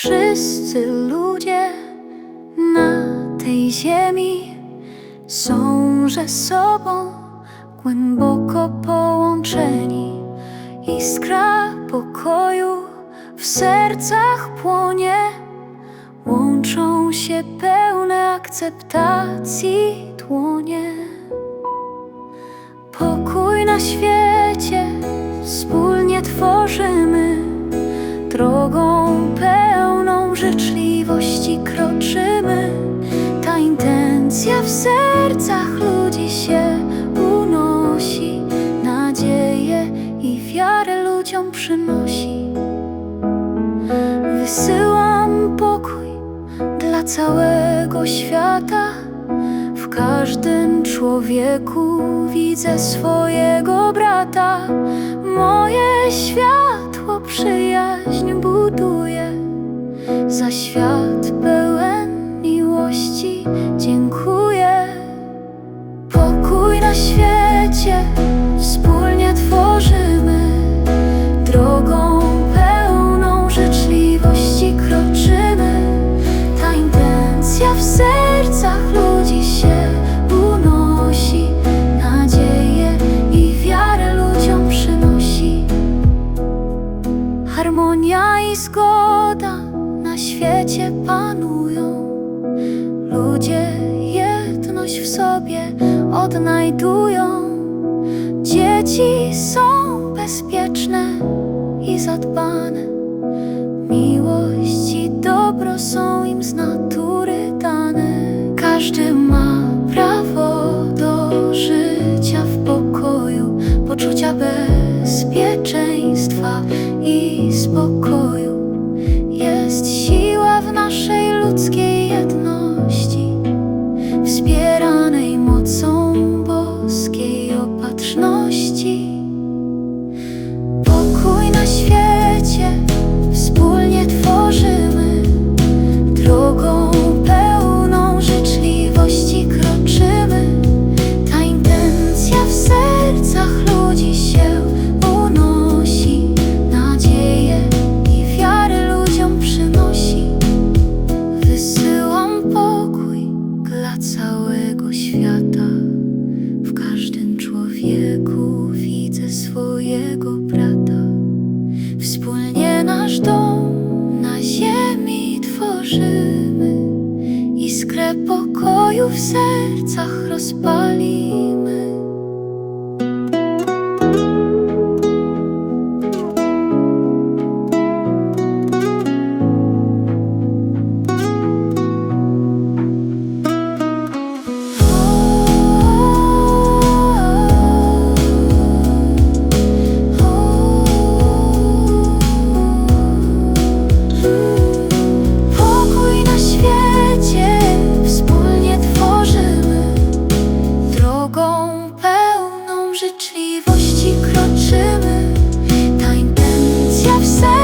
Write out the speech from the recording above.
Wszyscy ludzie na tej ziemi są ze sobą głęboko połączeni. Iskra pokoju w sercach płonie, łączą się pełne akceptacji dłonie. Pokój na świecie wspólnie tworzymy, drogą kroczymy. Ta intencja w sercach ludzi się unosi, nadzieję i wiarę ludziom przynosi. Wysyłam pokój dla całego świata. W każdym człowieku widzę swojego brata. Moje światło przyjaźń Harmonia i zgoda na świecie panują. Ludzie jedność w sobie odnajdują. Dzieci są bezpieczne i zadbane. Miłość i dobro są im z natury dane. Każdy ma prawo do życia w pokoju, poczucia bezpieczeństwa i spokoju. Brata. Wspólnie nasz dom na ziemi tworzymy. Iskrę pokoju w sercach rozpalimy. sprawiedliwości kroczymy. Ta intencja w sercu